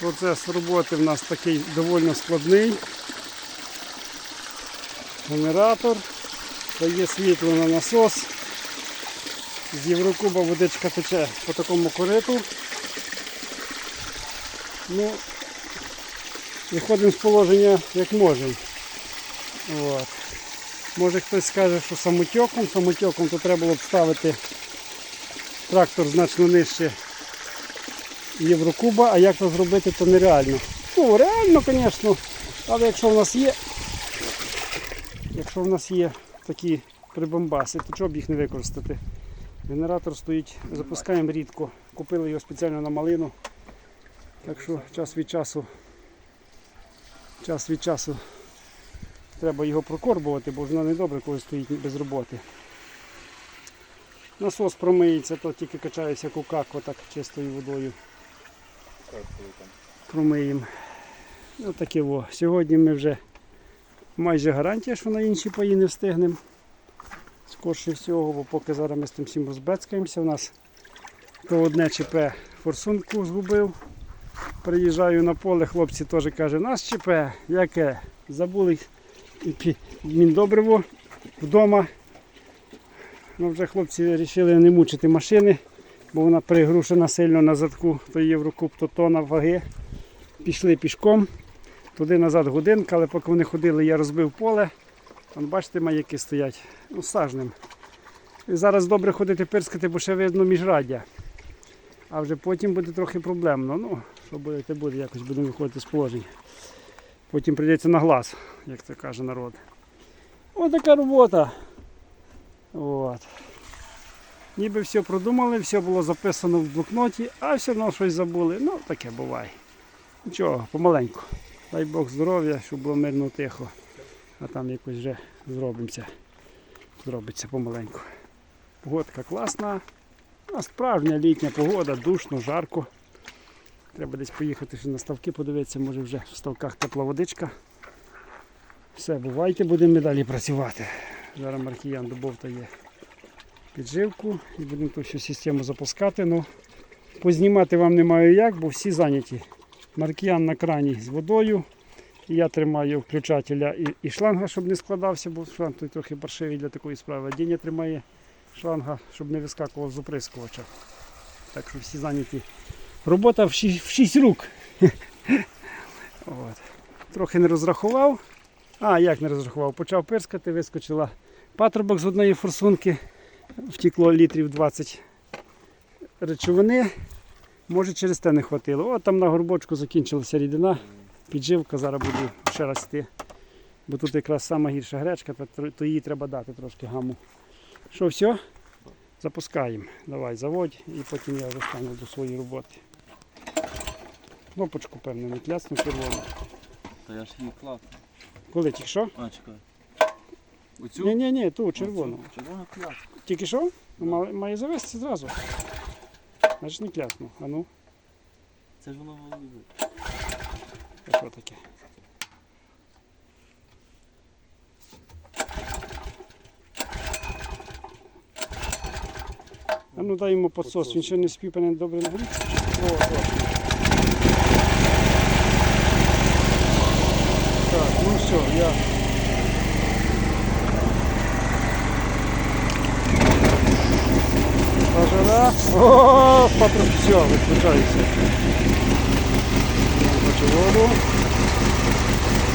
Процес роботи в нас такий доволі складний. Генератор, дає світло на насос. З Єврокуба водичка тече по такому кориту. Ну, виходимо з положення як можемо. От. Може хтось скаже, що самотьоком, самотьоком то треба було б ставити трактор значно нижче Єврокуба, а як це зробити, то нереально. Ну, реально, звісно, але якщо в нас є, якщо в нас є такі прибамбаси, то чого б їх не використати? Генератор стоїть, запускаємо рідко. Купили його спеціально на малину. Так що час від часу, час від часу треба його прокорбувати, бо воно не добре, коли стоїть без роботи. Насос промиється, то тільки качає всяку каку так чистою водою. Промиємо. Ну таке во. Сьогодні ми вже майже гарантія, що на інші паї не встигнемо. Скорше всього, бо поки зараз ми з тим всім розбецькаємося. У нас то одне ЧП форсунку згубив. Приїжджаю на поле, хлопці теж кажуть, нас ЧП, яке? Забули міндобриво вдома. Ну, вже хлопці вирішили не мучити машини, бо вона пригрушена сильно на задку, то Єврокуб, то тона ваги. Пішли пішком. Туди назад годинка, але поки вони ходили, я розбив поле. Вон, бачите, маяки стоять. Ну, сажним. І зараз добре ходити пирскати, бо ще видно міжраддя. А вже потім буде трохи проблемно. Ну, що буде, те буде, якось будемо виходити з положення. Потім прийдеться на глаз, як це каже народ. Ось така робота. От. Ніби все продумали, все було записано в блокноті, а все одно щось забули. Ну, таке буває. Нічого, помаленьку. Дай Бог здоров'я, щоб було мирно тихо. А там якось вже зробимося. Зробиться помаленьку. Погодка класна. Справжня літня погода, душно, жарко. Треба десь поїхати ще на ставки, подивитися, може вже в ставках тепла водичка. Все, бувайте, будемо далі працювати. Зараз Маркіян добовтає підживку і будемо ту всю систему запускати. Ну, познімати вам не маю як, бо всі зайняті. Маркіян на крані з водою. Я тримаю включателя і, і шланга, щоб не складався, бо шланг той трохи паршивий для такої справи. Діня тримає шланга, щоб не вискакував з оприскувача. Так що всі зайняті. Робота в 6, в шість рук. От. Трохи не розрахував. А, як не розрахував? Почав пирскати, вискочила патрубок з одної форсунки, втекло літрів 20 речовини. Може через те не хватило. От там на горбочку закінчилася рідина, підживка, зараз буду ще раз йти. Бо тут якраз сама гірша гречка, то, їй треба дати трошки гаму. Що, все? Запускаємо. Давай, заводь і потім я вже стану до своєї роботи. Кнопочку, певно, не клясну червону. Та я ж її клав. Коли тільки що? А, чекай. Оцю? Ні, ні, ні, ту червону. Червона клас. Тільки що? Має, має завести зразу. Значить не клясну. А ну, Це ж воно а що таке? А ну дай йому підсос, він ще не певне, добре нагріться. О, о. Так, ну все, я. Пожара. О, патрон, все, виключаюся. Хочу воду.